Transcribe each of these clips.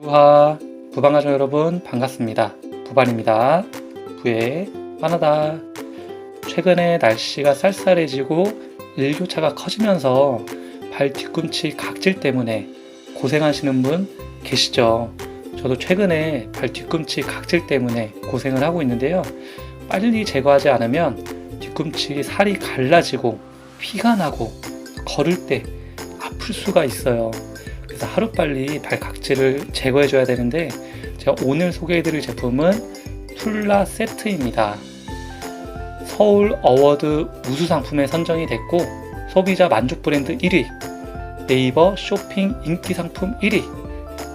부하 부방가족 여러분 반갑습니다. 부반입니다. 부의 하나다. 최근에 날씨가 쌀쌀해지고 일교차가 커지면서 발 뒤꿈치 각질 때문에 고생하시는 분 계시죠? 저도 최근에 발 뒤꿈치 각질 때문에 고생을 하고 있는데요. 빨리 제거하지 않으면 뒤꿈치 살이 갈라지고 피가 나고 걸을 때 아플 수가 있어요. 그래서 하루빨리 발 각질을 제거해줘야 되는데 제가 오늘 소개해드릴 제품은 툴라 세트입니다. 서울 어워드 우수 상품에 선정이 됐고 소비자 만족 브랜드 1위, 네이버 쇼핑 인기 상품 1위,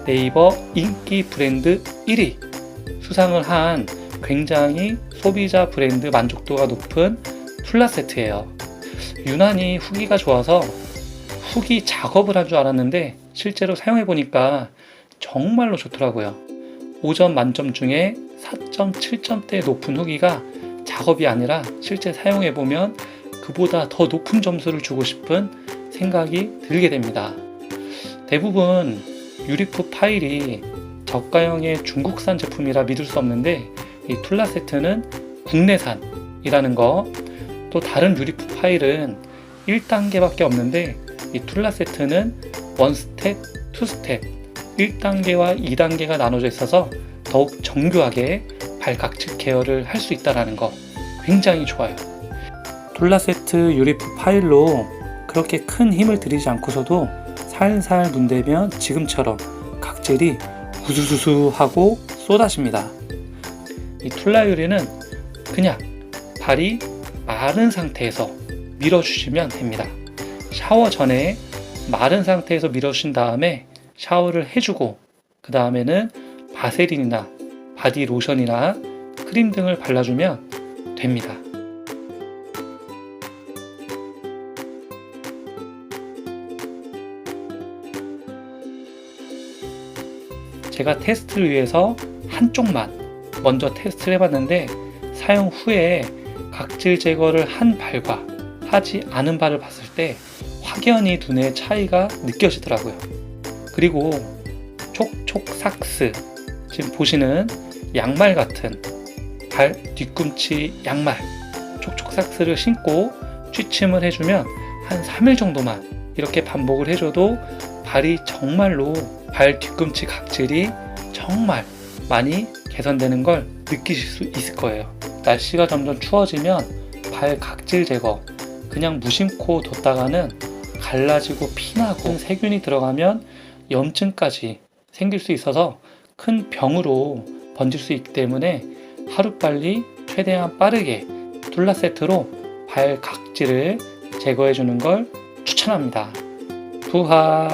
네이버 인기 브랜드 1위 수상을 한 굉장히 소비자 브랜드 만족도가 높은 툴라 세트예요. 유난히 후기가 좋아서 후기 작업을 한 줄 알았는데 실제로 사용해 보니까 정말로 좋더라고요. 5점 만점 중에 4.7점대 높은 후기가 작업이 아니라 실제 사용해 보면 그보다 더 높은 점수를 주고 싶은 생각이 들게 됩니다. 대부분 유리프 파일이 저가형의 중국산 제품이라 믿을 수 없는데 이 툴라 세트는 국내산이라는 거 또 다른 유리프 파일은 1단계밖에 없는데 이 툴라 세트는 원스텝, 투스텝 1단계와 2단계가 나눠져 있어서 더욱 정교하게 발각질 케어를 할 수 있다는 거 굉장히 좋아요. 툴라 세트 유리프 파일로 그렇게 큰 힘을 들이지 않고서도 살살 문대면 지금처럼 각질이 우수수수 하고 쏟아집니다. 이 툴라 유리는 그냥 발이 마른 상태에서 밀어주시면 됩니다. 샤워 전에 마른 상태에서 밀어주신 다음에 샤워를 해주고 그 다음에는 바세린이나 바디 로션이나 크림 등을 발라주면 됩니다. 제가 테스트를 위해서 한쪽만 먼저 테스트를 해봤는데 사용 후에 각질 제거를 한 발과 하지 않은 발을 봤을 때 확연히 눈의 차이가 느껴지더라고요. 그리고 촉촉 삭스 지금 보시는 양말 같은 발 뒤꿈치 양말 촉촉 삭스를 신고 취침을 해주면 한 3일 정도만 이렇게 반복을 해줘도 발이 정말로 발 뒤꿈치 각질이 정말 많이 개선되는 걸 느끼실 수 있을 거예요. 날씨가 점점 추워지면 발 각질 제거 그냥 무심코 뒀다가는 갈라지고 피나고 세균이 들어가면 염증까지 생길 수 있어서 큰 병으로 번질 수 있기 때문에 하루빨리 최대한 빠르게 툴라 세트로 발 각질을 제거해 주는 걸 추천합니다. 부하